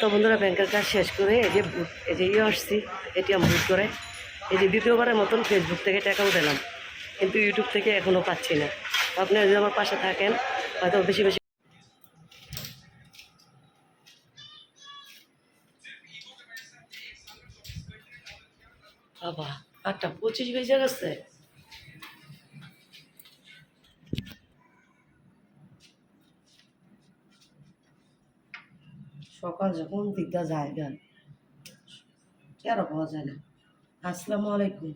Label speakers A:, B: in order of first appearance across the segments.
A: তো বন্ধুরা ব্যাংকের কাজ শেষ করে এই যে এই যে ইয়ে আসছি, এটিএম বুট করে, এই যে দ্বিতীয়বারের মতন ফেসবুক থেকে টাকা উঠালাম, কিন্তু ইউটিউব থেকে এখনও পাচ্ছি না। আপনারা যদি আমার পাশে থাকেন, হয়তো বেশি বেশি বাবা, আটটা পঁচিশ বেজে গেছে। সকাল যখন দিকটা গান কেন পাওয়া যায় না। আসসালামু আলাইকুম।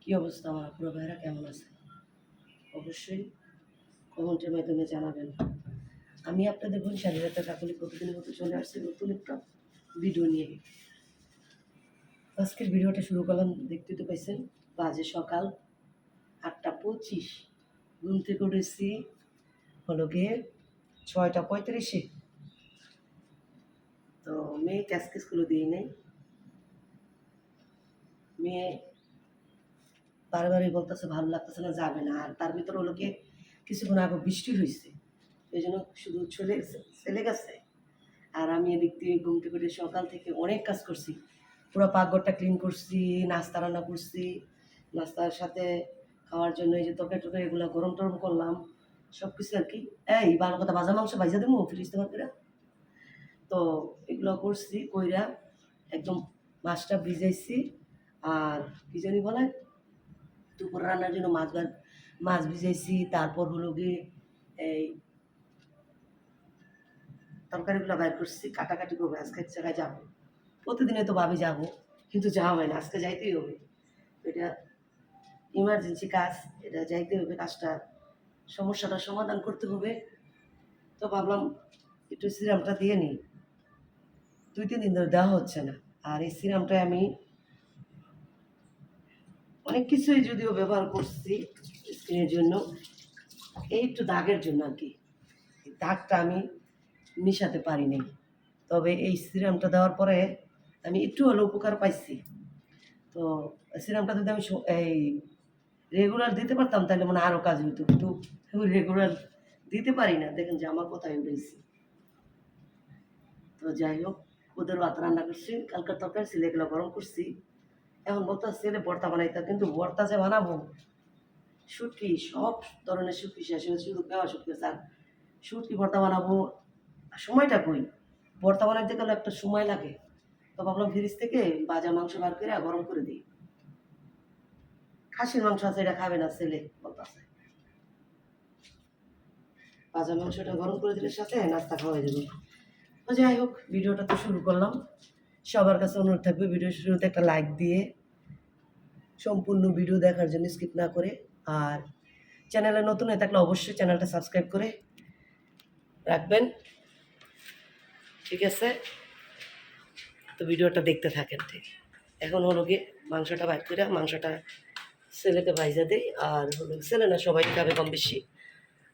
A: কি অবস্থা আমার? পুরো ভাইরা কেমন আছে? অবশ্যই কমেন্টের মাধ্যমে জানাবেন। আমি আপনাদের বোন স্বাধীনতা কাকলি প্রতিদিনের মতো চলে আসছি নতুন একটা ভিডিও নিয়ে। আজকের ভিডিওটা শুরু করলাম, দেখতে তো পাইছেন, বাজে সকাল আটটা পঁচিশ। ঘুম থেকে উঠেছি হলো গিয়ে ছয়টা পঁয়ত্রিশে। তো মেয়েকে আজকে স্কুলে দিই নাই। মেয়ে বারবারই বলতেছে, ভালো লাগতেছে না, যাবে না। আর তার ভিতরে গিয়ে কিছুক্ষণ আগে বৃষ্টি হয়েছে এই জন্য শুধু চলে গেছে চলে গেছে। আর আমি এদিক দিয়ে ঘুম থেকে উঠে সকাল থেকে অনেক কাজ করছি। পুরো পাকঘরটা ক্লিন করছি, নাস্তা রান্না করছি। নাস্তার সাথে খাওয়ার জন্য এই যে তরকারি টরকারি এগুলো গরম টরম করলাম। সব কিছু আর কি। এই বারো কথা, ভাজা মাংস ভাজা দেবো ফ্রিজ তোমার করে? তো এগুলো করছি, কইরা একদম মাছটা ভিজাইছি। আর কি জানি বলে, দুপুর রান্নার জন্য মাছ মাছ ভিজাইছি, তারপর হলো গিয়ে এই তরকারিগুলো বাইর করছি, কাটাকাটি করব, আজকে এক জায়গায় যাব। প্রতিদিনে তো ভাবি যাব, কিন্তু যাওয়া হয় না, আজকে যাইতেই হবে। এটা ইমার্জেন্সি কাজ, এটা যাইতে হবে, কাজটা সমস্যাটা সমাধান করতে হবে। তো ভাবলাম একটু সিরামটা দিয়ে নিই। দুই তিন দিন ধরে দেওয়া হচ্ছে না। আর এই সিরামটা আমি অনেক কিছুই যদিও ব্যবহার করছি স্কিনের জন্য, এই একটু দাগের জন্য আর কি। দাগটা আমি মিশাতে পারিনি। তবে এই সিরামটা দেওয়ার পরে আমি একটু হলেও উপকার পাইছি। তো সিরামটা যদি আমি এই রেগুলার দিতে পারতাম, তাহলে মানে আরও কাজ হতো কিন্তু রেগুলার দিতে পারি না। দেখেন যে আমার কথাই উঠেছি তো যাই হোক ওদের ভাত রান্না করছি। কালকার তরকারি ছিল, এগুলো গরম করছি। এখন বলতে ছেলে ভর্তা বানাইতে, কিন্তু ভর্তা যে বানাবো, শুটকি, সব ধরনের শুটকি শেষ হয়েছে শুধু কেওয়া শুটকি আর শুটকি, ভর্তা বানাবো সময়টা কই? ভর্তা বানাইতে গেলে একটা সময় লাগে। তো ভাবলাম ফ্রিজ থেকে ভাজা মাংস বার করে গরম করে দিই। খাসির মাংস আছে, এটা খাবে না ছেলে বলতেছে ভাজা মাংসটা গরম করে দিলে সাথে নাস্তা খাওয়াই দেবো যাই হোক, ভিডিওটা তো শুরু করলাম। সবার কাছে অনুরোধ থাকবে, ভিডিও শুরুতে একটা লাইক দিয়ে সম্পূর্ণ ভিডিও দেখার জন্য স্কিপ না করে। আর চ্যানেলে নতুন হয়ে থাকলে অবশ্যই চ্যানেলটা সাবস্ক্রাইব করে রাখবেন। ঠিক আছে? তো ভিডিওটা দেখতে থাকেন ঠিক। এখন হলো গিয়ে মাংসটা বাইর করে, মাংসটা ছেলেকে ভাইজা দিই। আর হলো ছেলে না, সবাই খাবে কম বেশি।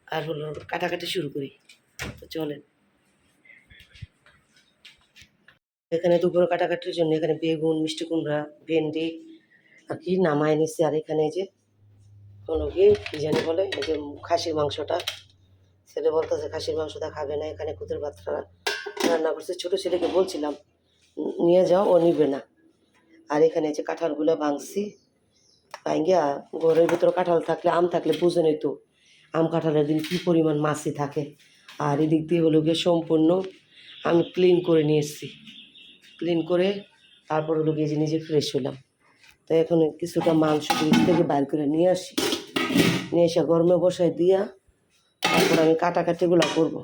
A: আর হলো কাটাকাটি শুরু করি। তো চলেন। এখানে দুপুরে কাটাকাটির জন্য এখানে বেগুন, মিষ্টি কুমড়া, ভেন্ডি, আর কি নামায় নিচ্ছে আর এখানে যে কোনো গিয়ে কী জানি বলে, এই যে খাসির মাংসটা। ছেলে বলতেছে, খাসির মাংসটা খাবে না, এখানে কুদের ভাতটা রান্না করছে। ছোটো ছেলেকে বলছিলাম, নিয়ে যাও, ও নিবে না। আর এখানে যে কাঁঠালগুলো ভাঙছি ভাঙ্গিয়া ঘরের ভিতরে কাঁঠাল থাকলে, আম থাকলে বুঝে নিত, আম কাঁঠালের দিন কী পরিমাণ মাছি থাকে। আর এদিক দিয়ে হলো গিয়ে সম্পূর্ণ আমি ক্লিন করে নিয়ে এসেছি ক্লিন করে তারপর হলো গিয়ে নিজে ফ্রেশ হলাম। তো এখন কিছুটা মাংস ফ্রিজ থেকে বাইর করে নিয়ে আসি। নিয়ে এসে গরমে বসায় দিয়া তারপর আমি কাটাকাটিগুলো করব।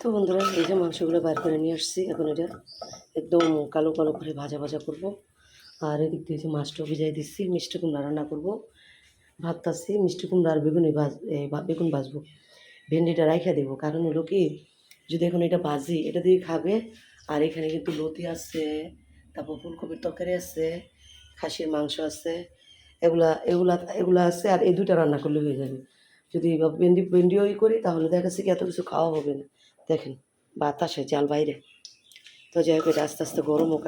A: তো বন্ধুরা, এই যে মাংসগুলো বাইর করে নিয়ে আসছি। এখন এটা একদম কালো কালো করে ভাজা ভাজা করব। আর এদিক দিয়ে যে ভিজাই দিচ্ছি, মিষ্টি কুমড়া রান্না করব। ভাবতাছি মিষ্টি কুমড়া আর বেগুনই ভাজ বেগুন ভাজবো। ভেন্ডিটা রাইখা দেবো, কারণ হলো কি, যদি এখন এটা ভাজি, এটা দিয়ে খাবে, আর এখানে কিন্তু লতি আছে, তারপর ফুলকপির তরকারি আছে, খাসির মাংস আছে, এগুলা এগুলা এগুলা আছে, আর এই দুটা রান্না করলে হয়ে যাবে। যদি ভেন্ডি, ভেন্ডিও ই করি, তাহলে দেখা যাচ্ছে কি এত কিছু খাওয়া হবে না। দেখেন, বাতাসে জাল বাইরে। তো যাই হোক, এটা আস্তে আস্তে গরম হোক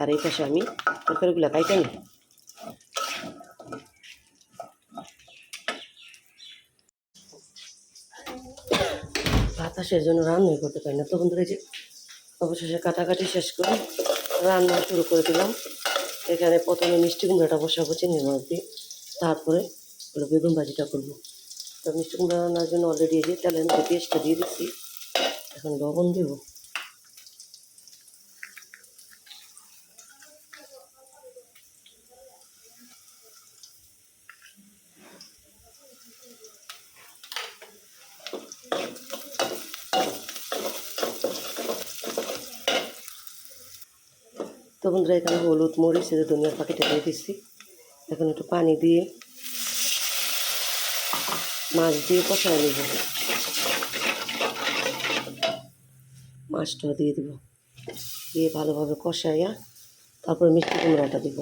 A: আর এই পাশে আমি তরকারিগুলো কাইটা নিই। বাতাসের জন্য রান্নাই করতে পারি না। তখন ধরে যে অবশেষে কাটাকাটি শেষ করে রান্না শুরু করে দিলাম। এখানে প্রথমে মিষ্টি কুমড়াটা বসাবো, চিংড়ি মাছ দিয়ে। তারপরে হলো বেগুন ভাজিটা করব। তো মিষ্টি কুমড়া রান্নার জন্য অলরেডি এই যে তেলের মধ্যে পেস্টটা দিয়ে দিচ্ছি। এখন লবণ দেবো। বন্ধুরা, এখানে হলুদ, মরিচ এদের ধনিয়ার পাখিটা দিয়ে দিচ্ছি। এখন একটু পানি দিয়ে মাছ দিয়ে কষায় নেব। মাছটা দিয়ে দিব। দিয়ে ভালোভাবে কষাইয়া তারপরে মিষ্টি কুমড়াটা দিব।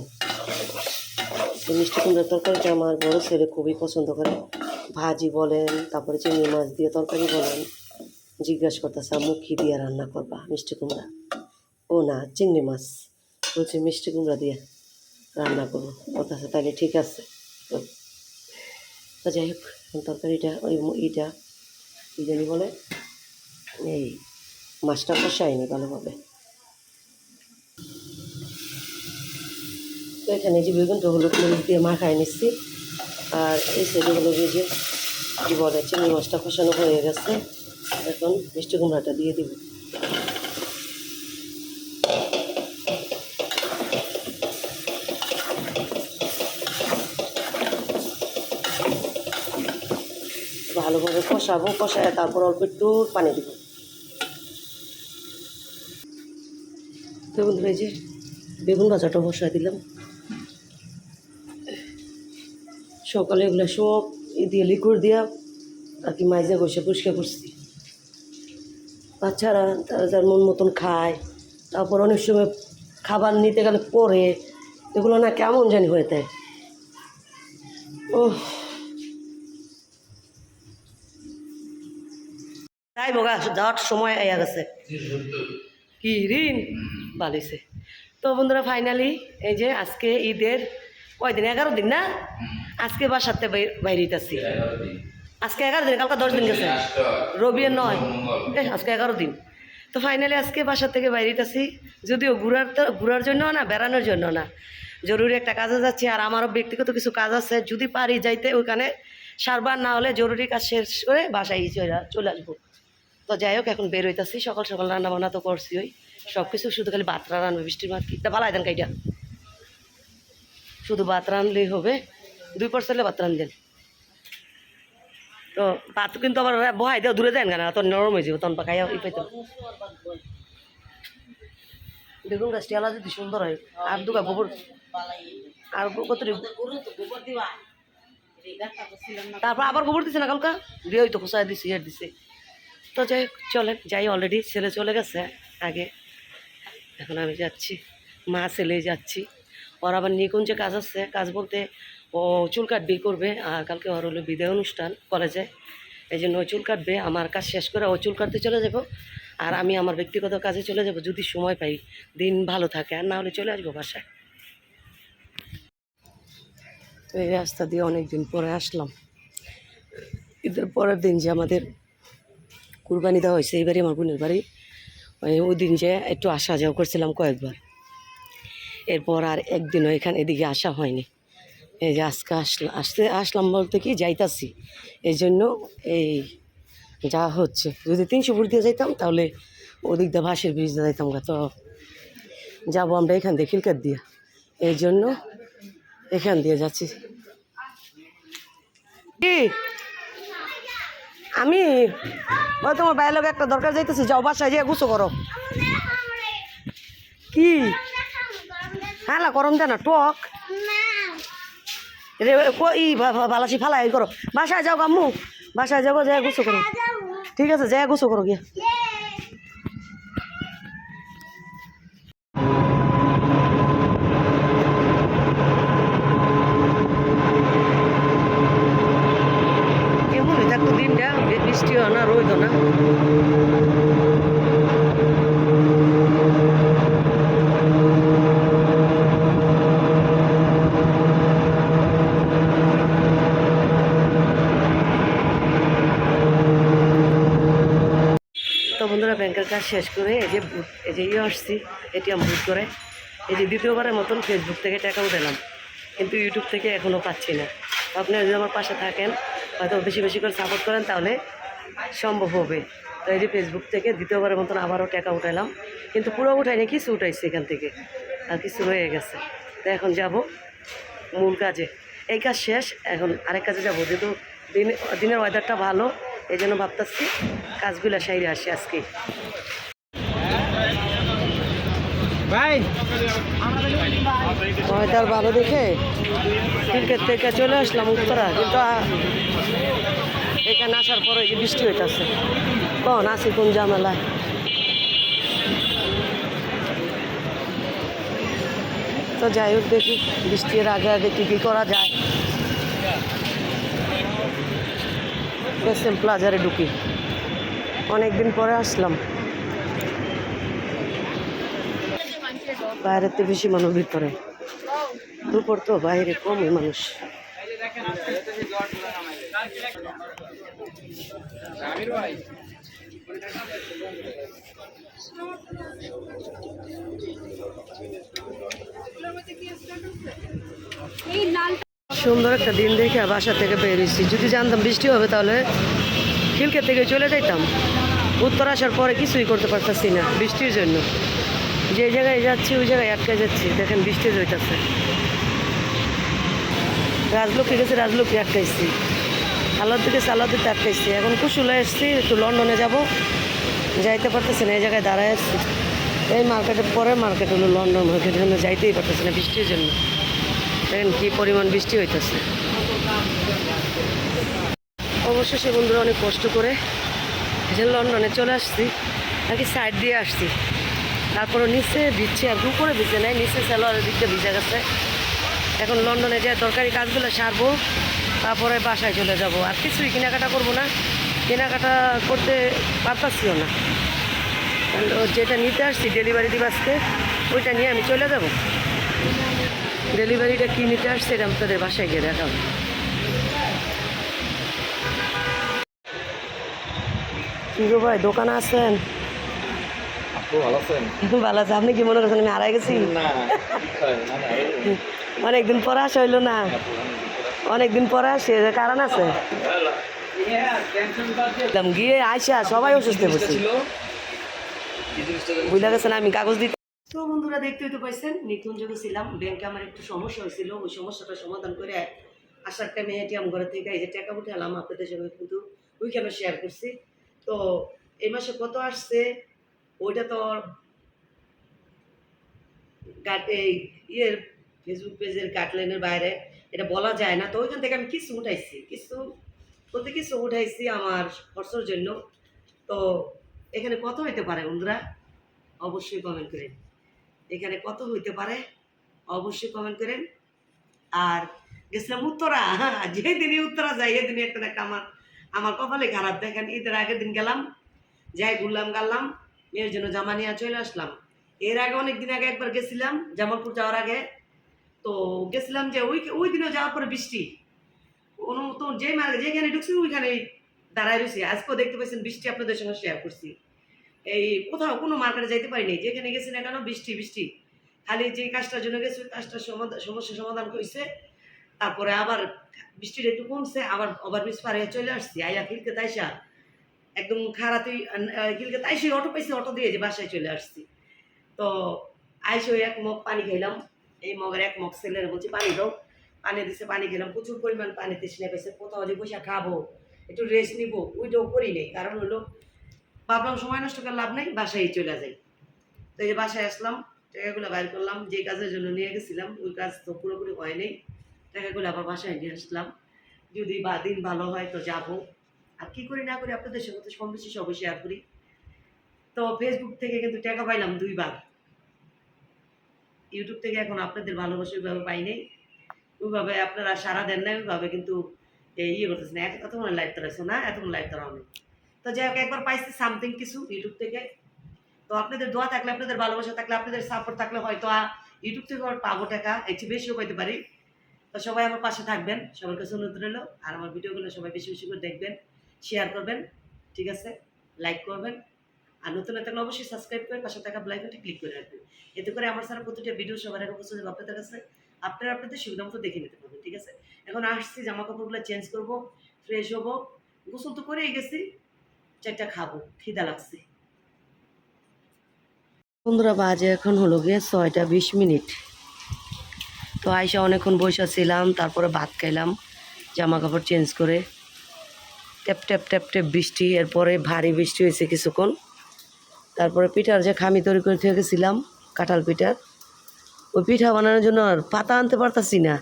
A: এই মিষ্টি কুমড়ার তরকারিটা আমার বড় ছেলে খুবই পছন্দ করে। ভাজি বলেন, তারপরে চিংড়ি মাছ দিয়ে তরকারি বলেন, জিজ্ঞাসা করতেছে কী দিয়ে রান্না করবা মিষ্টি কুমড়া? ও না, চিংড়ি মাছ। বলছে মিষ্টি কুমড়া দিয়ে রান্না করব। বলতেছে তাহলে ঠিক আছে। তো যাই হোক তরকারিটা, ওই ইটা, কী জানি বলে, এই মাছটা কষায়নি ভালোভাবে। তো এখানে যে বেগুনটা হলুদ মরিচ দিয়ে মাখায় নিচ্ছি। আর এই হলো গিয়ে যে কী বলে, চিংড়ি মাছটা কষানো হয়ে গেছে। এখন মিষ্টি কুমড়াটা দিয়ে দিব ভালোভাবে কষাবো কষায় তারপর অল্প একটু পানি দিব। তো বন্ধুরা এই যে বেগুন ভাজাটা বসায় দিলাম। সকালে এগুলো সব দিয়ে লিকুইড দিয়া আর কি মাইজা বসে পরিষ্কার করছি। বাচ্চারা তারা যার মন মতন খায়, তারপর অনেক সময় খাবার নিতে গেলে পরে, এগুলো না কেমন জানি হয়ে যায়। ও তাই বোগা যাওয়ার সময় আইয়া গেছে। কি ঋণ? বালিছে। তো বন্ধুরা ফাইনালি এই যে আজকে ঈদের কয়দিন? এগারো দিন না? আজকে বাসাতে বাইরেছি আজকে এগারো দিন। কালকে দশ দিন গেছে। রবি নয়। আজকে এগারো দিন। তো ফাইনালি আজকে বাসা থেকে বাইরেছি যদিও ঘুরার তো ঘুরার জন্য না বেড়ানোর জন্য না। জরুরি একটা কাজে যাচ্ছি। আর আমারও ব্যক্তিগত কিছু কাজ আছে। যদি পারি যাইতে ওইখানে সারবার না হলে জরুরি কাজ শেষ করে বাসায় চলে চলে আসব। তো যাই হোক, এখন বের হইতাছি। সকাল সকাল রান্না বান্না তো করছি ওই সব কিছু শুধু খালি ভাত রান্না বৃষ্টির ভাত কিটা ভালো দেন কাইটা। শুধু ভাত রানলেই হবে, দুই পার্সেন্টে ভাত রান্ধেন তো ভাত কিন্তু আবার বহাই দেওয়া দূরে দেন কেন? তো নরম হয়ে যাবে তখন পাকাইয়া ই পাইতে। বেগুন গাছটি আলাদা যদি সুন্দর হয়, আর দুগা গোবর আর কত তারপর আবার গোবর দিছে না কালকা? দিয়ে ওই তো খোসায় দিছে ইয়ে দিছে। তো যাই চলেন যাই অলরেডি ছেলে চলে গেছে আগে। এখন আমি যাচ্ছি, মা ছেলে যাচ্ছি। ওর আবার নিকুঞ্জে কাজ আছে, কাজ বলতে ও চুল কাটবে করবে, আর কালকে ওর হলো বিদায় অনুষ্ঠান কলেজে। এই জন্য ও চুল কাটবে, আমার কাজ শেষ করে ও চুল কাটতে চলে যাব, আর আমি আমার ব্যক্তিগত কাজে চলে যাব, যদি সময় পাই। দিন ভালো থাকে, আর না হলে চলে আসব বাসায়। তো এই রাস্তা দিয়ে অনেক দিন পরে আসলাম। ঈদের পরের দিন যে আমাদের কুরবানি দেওয়া হয়েছে, এইবারই আমার বোনের বাড়ি। ওই দিন যে একটু আসা যাওয়া করছিলাম কয়েকবার। এরপর আর একদিনও এখানে এদিকে আসা হয়নি। এই যে আজকে আসলাম আসতে, আসলাম বলতে কি যাইতাছি। এই জন্য এই যা হচ্ছে। যদি তিনশো ফুট দিয়ে যাইতাম, তাহলে ওদিক দিয়ে ভাসের ব্রিজ দিয়ে যাইতাম গা। তো যাব আমরা এখান দিয়ে খিলকাত দিয়ে। এই জন্য এখান দিয়ে যাচ্ছি। আমি ওই তোমার বাইরে লোক একটা দরকার যাইতেছি, যাও বাসায় যেয়ে গুছো করো। কি? হ্যাঁ গরম দে না, টক। রে ই বালাসি ফালাই করো। বাসায় যাও আম্মু বাসায় যাব, যায় গুছো করো। ঠিক আছে যাই গুছো করো গিয়া কেমন থাকতো দিনটা বৃষ্টি হয় না রোদ না কাজ শেষ করে এই যে এই যে ইয়ে আসছি, এটিএম ভোট করে, এই যে দ্বিতীয়বারের মতন ফেসবুক থেকে টাকা উঠালাম, কিন্তু ইউটিউব থেকে এখনও পাচ্ছি না। আপনি যদি আমার পাশে থাকেন, হয়তো বেশি বেশি করে সাপোর্ট করেন, তাহলে সম্ভব হবে। তো এই যে ফেসবুক থেকে দ্বিতীয়বারের মতন আবারও টাকা উঠালাম, কিন্তু পুরো উঠাইনি, কিছু উঠাইছে এখান থেকে, আর কিছু রয়ে গেছে। তো এখন যাব মূল কাজে। এই কাজ শেষ, এখন আরেক কাজে যাব, যেহেতু দিন দিনের ওয়েদারটা ভালো এই জন্য ভাবতেছি কাজগুলো সাইরে আসি আজকে।
B: ভাই।
A: ওয়েদার ভালো দেখে? ক্রিকেট থেকে চলে আসলাম উত্তরা কিন্তু এখানে আসার পরে এই যে বৃষ্টি হইতেছে। কন আসি কোন ঝামেলায়? তো যাই হোক দেখি বৃষ্টির আগে আগে কী কী করা যায়। এসএম প্লাজারে ঢুকি। অনেকদিন পরে আসলাম। বাইরের তো বেশি মানুষ ভিতরে দুপুর তো বাইরে কমই মানুষ।
C: এই লাল
A: সুন্দর একটা দিন দেখে বাসা থেকে বেরিয়েছি যদি জানতাম বৃষ্টি হবে তাহলে খিলকে থেকে চলে যাইতাম। উত্তর আসার পরে কিছুই করতে পারতাছি না বৃষ্টির জন্য। যে জায়গায় যাচ্ছি, ওই জায়গায় আটকে যাচ্ছি। দেখেন বৃষ্টি হইতাছে রাজলক্ষ্মী গেছে, রাজলক্ষ্মী আটকাইছি। আলাদিকে গেছে আলাদিতে আটকাইছি। এখন কুশুলে এসছি একটু লন্ডনে যাব। যাইতে পারতেছি না, এই জায়গায় দাঁড়ায় আসছি এই মার্কেটের পরে মার্কেট হলো লন্ডন, মার্কেটের জন্য যাইতেই পারতেছি না বৃষ্টির জন্য। দেখেন কি পরিমাণ বৃষ্টি হইতেছে। অবশেষে বন্ধুরা অনেক কষ্ট করে লন্ডনে চলে আসছি, আর কি সাইড দিয়ে আসছি। তারপরে নিচে দিচ্ছে আর উপরে ভিজে নেয় নিচে সেলোয়ারের দিকটা ভিজে গেছে। এখন লন্ডনে যে তরকারি কাজগুলো সারবো, তারপরে বাসায় চলে যাব। আর কিছুই কেনাকাটা করব না, কেনাকাটা করতে পারতাছিও না। যেটা নিতে আসছি ডেলিভারি দিবে আজকে, ওইটা নিয়ে আমি চলে যাব। ডেলিভারিটা কি নিতে আসছে এটা আপনাদের বাসায় গিয়ে দেখাবো। কি গো ভাই দোকানে আছেন?
B: ভালো আছেন?
A: আছে আপনি কি মনে করছেন আমি হারাই গেছি? অনেকদিন পরে আসা হইল না? অনেকদিন পরে আসে কারণ আছে? গিয়ে আইসা সবাই অসুস্থ
B: ছিল
A: বুঝলে গেছেন আমি কাগজ দিতে তো বন্ধুরা দেখতেই তো পাইছেন নিকুঞ্জকে ছিলাম, ব্যাংকে আমার একটু সমস্যা হয়েছিল, ওই সমস্যাটা সমাধান করে আসার টাইমে এটিএম ঘরে থেকে এই যে টাকা উঠালাম আপনাদের সঙ্গে কিন্তু ওইখানে শেয়ার করছি। তো এই মাসে কত আসছে? ওইটা তো এই ইয়ের ফেসবুক পেজের গাইডলাইনের বাইরে এটা বলা যায় না। তো ওইখান থেকে আমি কিছু উঠাইছি, কিছু বলতে কিছু উঠাইছি আমার খরচের জন্য। তো এখানে কত হইতে পারে বন্ধুরা? অবশ্যই কমেন্ট করেন এখানে কত হইতে পারে? অবশ্যই কমেন্ট করেন। আর গেছিলাম উত্তরা। যেদিনই উত্তরা যাই, এদিনই একটা একটা আমার আমার কপালে খারাপ। দেখেন, ঈদের আগের দিন গেলাম, যাই ঘুরলাম গাল্লাম মেয়ের জন্য জামা নিয়ে চলে আসলাম। এর আগে অনেক দিন আগে একবার গেছিলাম, জামালপুর যাওয়ার আগে। তো গেছিলাম যে ওই ওই দিনও যাওয়ার পরে বৃষ্টি। তো যে মা- যেখানে ঢুকছি, ওইখানেই দাঁড়ায় রয়েছি আজকেও দেখতে পাচ্ছেন বৃষ্টি আপনাদের সঙ্গে শেয়ার করছি। এই কোথাও কোনো মার্কেটে যাইতে পারিনি, যেখানে গেছি না কেন বৃষ্টি বৃষ্টি। খালি যে কাজটার জন্য গেছি, ওই কাজটার সমাধান সমস্যা সমাধান হয়েছে তারপরে আবার বৃষ্টিটা একটু কমছে, আবার ওভার ওভারব্রিজ পারে চলে আসছি আইয়া খিলকে তাইসা, একদম খারাপই খিলকে তাইসে, অটো পাইছি, অটো দিয়ে যে বাসায় চলে আসছি। তো আইসে ওই এক মগ পানি খাইলাম, এই মগের এক মগ ছেলের বলছি, পানি দাও। পানি দিছে, পানি খেলাম, প্রচুর পরিমাণ পানি তৃষ্ণা পেয়েছে কোথাও যে পয়সা খাব, একটু রেস্ট নিব। ওইটাও করি নেই, কারণ হলো ভাবলাম সময় নষ্ট করে লাভ নেই, বাসায় চলে যাই। তো এই যে বাসায় আসলাম, টাকাগুলো বাইর করলাম, যে কাজের জন্য নিয়ে গেছিলাম, ওই কাজ তো পুরোপুরি হয়নি টাকাগুলো আবার বাসায় নিয়ে আসলাম। যদি বা দিন ভালো হয় তো যাব। আর কি করি না করি আপনাদের সঙ্গে কম বেশি সবই শেয়ার করি। তো ফেসবুক থেকে কিন্তু টাকা পাইলাম দুইবার। ইউটিউব থেকে এখন আপনাদের ভালোবাসা ওইভাবে পাই নাই। ওইভাবে আপনারা সারা দেন না ওইভাবে কিন্তু এই ইয়ে করতেছে না। এত এতক্ষণ লাইভ তোলাইছো না? এতক্ষণ লাইভ তোলাও নেই তো যাই হোক, একবার পাইছি সামথিং কিছু ইউটিউব থেকে। তো আপনাদের দোয়া থাকলে, আপনাদের ভালোবাসা থাকলে, আপনাদের সাপোর্ট থাকলে হয়তো ইউটিউব থেকে আবার পাবো টাকা, একটু বেশিও পাইতে পারি। তো সবাই আমার পাশে থাকবেন, সবার কাছে অনুরোধ রইল। আর আমার ভিডিওগুলো সবাই বেশি বেশি করে দেখবেন শেয়ার করবেন, ঠিক আছে? লাইক করবেন। আর নতুন থাকলে অবশ্যই সাবস্ক্রাইব করে পাশে থাকা ব্লাইকনটি ক্লিক করে রাখবেন। এতে করে আমার সারা প্রতিটা ভিডিও সবার আগে পৌঁছে যাবে আপনাদের কাছে। আপনারা আপনাদের সুবিধা মতো দেখে নিতে পারবেন, ঠিক আছে? এখন আসছি জামা কাপড়গুলো চেঞ্জ করব ফ্রেশ হব। গোসল তো করেই গেছি। খাব, খিদা লাগছে। বন্ধুরা বাজে, এখন হলো গিয়ে ছয়টা বিশ মিনিট। তো আইসা অনেকক্ষণ বসে ছিলাম, তারপরে ভাত খাইলাম জামা কাপড় চেঞ্জ করে। ট্যাপ ট্যাপ ট্যাপ ট্যাপ বৃষ্টি, এরপরে ভারী বৃষ্টি হয়েছে কিছুক্ষণ। তারপরে পিঠার যে খামি তৈরি করে থেকে গেছিলাম, কাঁঠাল পিঠার। ওই পিঠা বানানোর জন্য আর পাতা আনতে পারতাছি না।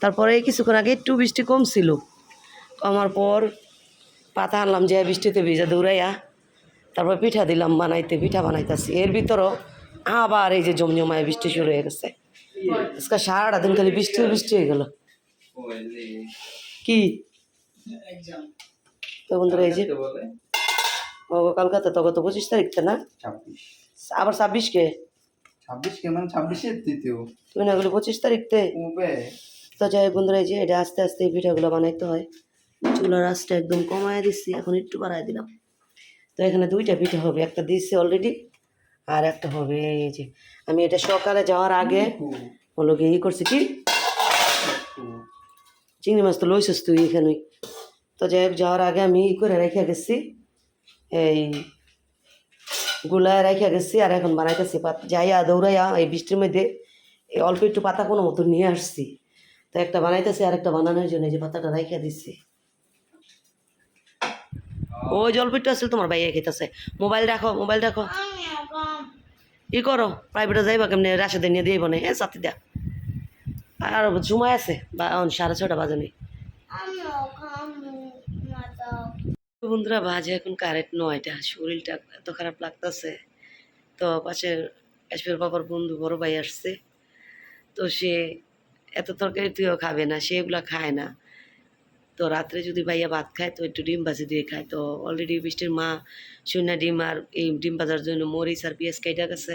A: তারপরে কিছুক্ষণ আগে একটু বৃষ্টি কম ছিল কমার পর পাতা আনলাম যে বৃষ্টিতে ভিজা দৌড়াইয়া তারপর পিঠা দিলাম বানাইতে পিঠা বানাইতেছি। এর ভিতরও আবার এই যে জমজমায় বৃষ্টি শুরু হয়ে গেছে। আজকে সারাটা দিন খালি বৃষ্টি বৃষ্টি হয়ে গেল। কি? তো বন্ধুরা এই যে ও কলকাতা তো গত পঁচিশ তারিখতে না? আবার ছাব্বিশ কে?
B: ছাব্বিশ কে মানে ছাব্বিশের
A: তুমি না পঁচিশ তারিখতে তো? যাই বন্ধুরা এই যে এটা আস্তে আস্তে পিঠাগুলো বানাইতে হয়। চুলার আঁচটা একদম কমায় দিচ্ছি এখন একটু বাড়ায় দিলাম। তো এখানে দুইটা পিঠা হবে, একটা দিচ্ছি অলরেডি আর একটা হবে এই যে, আমি এটা সকালে যাওয়ার আগে হলো গিয়ে ই করছি কি? চিংড়ি মাছ তো লইছিস তুই এখানে তো যাই যাওয়ার আগে আমি ই করে রেখে গেছি, এই গুলায় রেখে গেছি, আর এখন বানাইতেছি যাইয়া দৌড়াইয়া এই বৃষ্টির মধ্যে এই অল্প একটু পাতা কোনো মতো নিয়ে আসছি। তো একটা বানাইতেছি আর একটা বানানোর জন্য এই যে পাতাটা রেখে দিচ্ছি ওই জলপিটটা আসলে তোমার ভাইয়া খেতেছে। মোবাইল রাখো মোবাইল রাখো। ই করো? প্রাইভেটে যাইবা কেমনি? রাশেদে নিয়ে দিয়ে বনে। হ্যাঁ সাথে দেয়া। আর ঝুমাই আছে, বা সাড়ে ছটা বাজে নেই বন্ধুরা, বাজে এখন কারেন্ট নয়টা। শরীরটা এত খারাপ লাগতেছে। তো পাশের কাশ্মীর বাবার বন্ধু, বড় ভাই আসছে। তো সে এত তরকারি তুইও খাবে না, সে এগুলো খায় না। তো রাত্রে যদি ভাইয়া ভাত খায়, তো একটু ডিম ভাজি দিয়ে খায়। তো অলরেডি বৃষ্টির মা শূন্য ডিম আর এই ডিম ভাজার জন্য মরিচ আর পেঁয়াজ কাইটা গেছে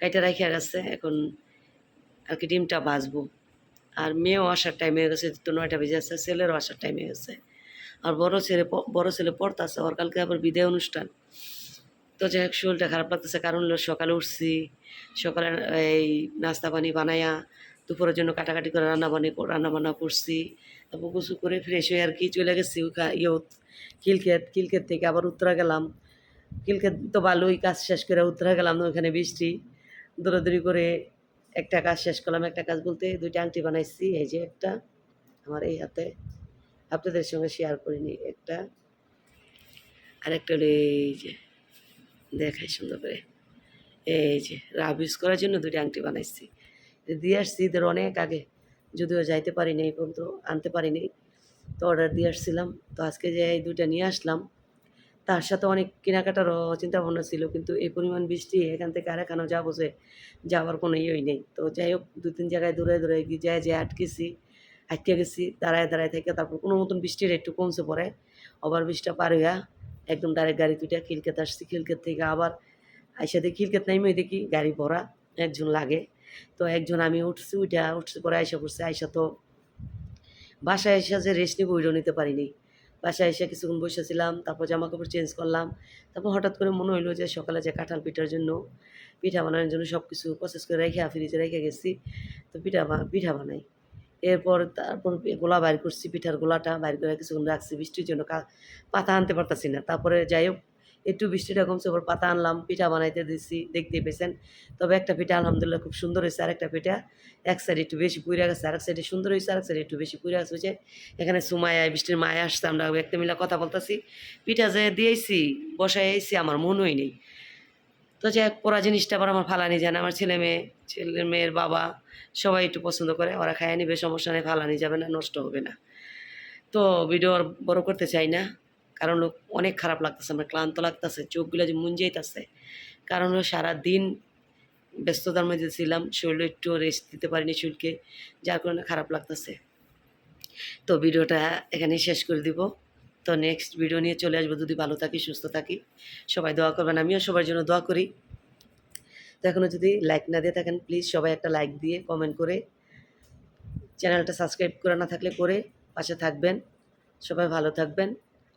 A: কাইটা রাখিয়া গেছে। এখন আর কি ডিমটা ভাজবো। আর মেয়েও আসার টাইম হয়ে গেছে তো নয়টা বেজে আছে, ছেলেরও আসার টাইম হয়ে গেছে। আর বড় ছেলে বড় ছেলে পড়তেছে, ওর কালকে আবার বিদায় অনুষ্ঠান। তো যাই হোক, শরীরটা খারাপ লাগতেছে, কারণ সকালে উঠছি, সকালে এই নাস্তা পানি বানায়া দুপুরের জন্য কাটাকাটি করে রান্না বানি রান্না বান্না করছি। তারপর গোসু করে ফ্রেশ হয়ে আর কি চলে গেছি ইয়ে কিলক্ষেত কিলক্ষেত থেকে আবার উত্তরা গেলাম। কিলক্ষেত তো ভালোই, কাজ শেষ করে উত্তরা গেলাম ওখানে বৃষ্টি। দৌড়াদৌড়ি করে একটা কাজ শেষ করলাম, একটা কাজ বলতে দুইটা আংটি বানাইছি, এই যে একটা। আমার এই হাতে আপনাদের সঙ্গে শেয়ার করিনি, একটা। আর একটা হলো এই যে, দেখাই সুন্দর করে। এই যে, রাব ইউজ করার জন্য দুইটা আংটি বানাইছি। দিয়ে আসছি, ঈদের অনেক আগে। যদিও যাইতে পারিনি, এই পর্যন্ত আনতে পারিনি। তো অর্ডার দিয়ে আসছিলাম। তো আজকে যে এই দুইটা নিয়ে আসলাম, তার সাথে অনেক কেনাকাটারও চিন্তা ভাবনা ছিল, কিন্তু এই পরিমাণ বৃষ্টি, এখান থেকে আর এখানেও যাব যে যাওয়ার কোনো ইয়েই নেই। তো যাই হোক দু তিন জায়গায় দূরে দূরে গিয়ে যায় যে আটকেছি, আটকে গেছি, দাঁড়ায় দাঁড়ায় থেকে তারপর কোনো মতন বৃষ্টির একটু কমছে পড়ে আবার বৃষ্টিটা পার হইয়া একদম ডাইরেক্ট গাড়ি দুইটা খিলকেত আসছি। খিলকেত থেকে আবার আইসা দেখি খিলকেত নাইমে দেখি, গাড়ি ভরা, একজন লাগে। তো একজন আমি উঠছি উঠা উঠছি পরে আইসা পড়ছে, আইসা তো বাসায় এসে যে রেস্ট নিব ওইটাও নিতে পারিনি। বাসায় এসে কিছুক্ষণ বসেছিলাম, তারপর জামা কাপড় চেঞ্জ করলাম, তারপর হঠাৎ করে মনে হইল যে সকালে যে কাঁঠাল পিঠার জন্য, পিঠা বানানোর জন্য সব কিছু প্রসেস করে রেখে ফ্রিজে রেখে গেছি, তো পিঠা পিঠা বানাই। এরপর তারপর গোলা বাইর করছি, পিঠার গোলাটা বাইর করে কিছুক্ষণ রাখছি, বৃষ্টির জন্য পাতা আনতে পারতাছি না। তারপরে যাই হোক একটু বৃষ্টিটা কমছে ওপর পাতা আনলাম, পিঠা বানাইতে দিছি, দেখতে পেয়েছেন। তবে একটা পিঠা আলহামদুলিল্লাহ খুব সুন্দর হয়েছে, আরেকটা পিঠা এক সাইড একটু বেশি পুড়ে গেছে, আরেক সাইডে সুন্দর হয়েছে, আরেক সাইডে একটু বেশি পুড়ে গেছে। এখানে সুমায় বৃষ্টির মায় আসছে, আমরা একটা মিলে কথা বলতেছি। পিঠা যে দিয়েছি, বসায় এসেছি আমার মনই নেই। তো হোক পড়া জিনিসটা আবার আমার ফালানি যায় না। আমার ছেলে মেয়ে, ছেলে মেয়ের বাবা সবাই একটু পছন্দ করে, ওরা খায় নিবে, সমস্যা নেই, ফালানি যাবে না, নষ্ট হবে না। তো ভিডিও আর বড় করতে চাই না। কারণ অনেক খারাপ লাগতেছে, আমার ক্লান্ত লাগতেছে, চোখগুলো যে মুন যাইতেছে। কারণ সারাদিন ব্যস্ততার মধ্যে ছিলাম, শরীরে একটু রেস্ট দিতে পারিনি শরীরকে, যার কারণে খারাপ লাগতেছে। তো ভিডিওটা এখানেই শেষ করে দিব। তো নেক্সট ভিডিও নিয়ে চলে আসব। যদি ভালো থাকি, সুস্থ থাকি, সবাই দোয়া করবেন। আমিও সবার জন্য দোয়া করি। তো এখনও যদি লাইক না দিয়ে থাকেন প্লিজ সবাই একটা লাইক দিয়ে কমেন্ট করে চ্যানেলটা সাবস্ক্রাইব করে না থাকলে করে পাশে থাকবেন। সবাই ভালো থাকবেন।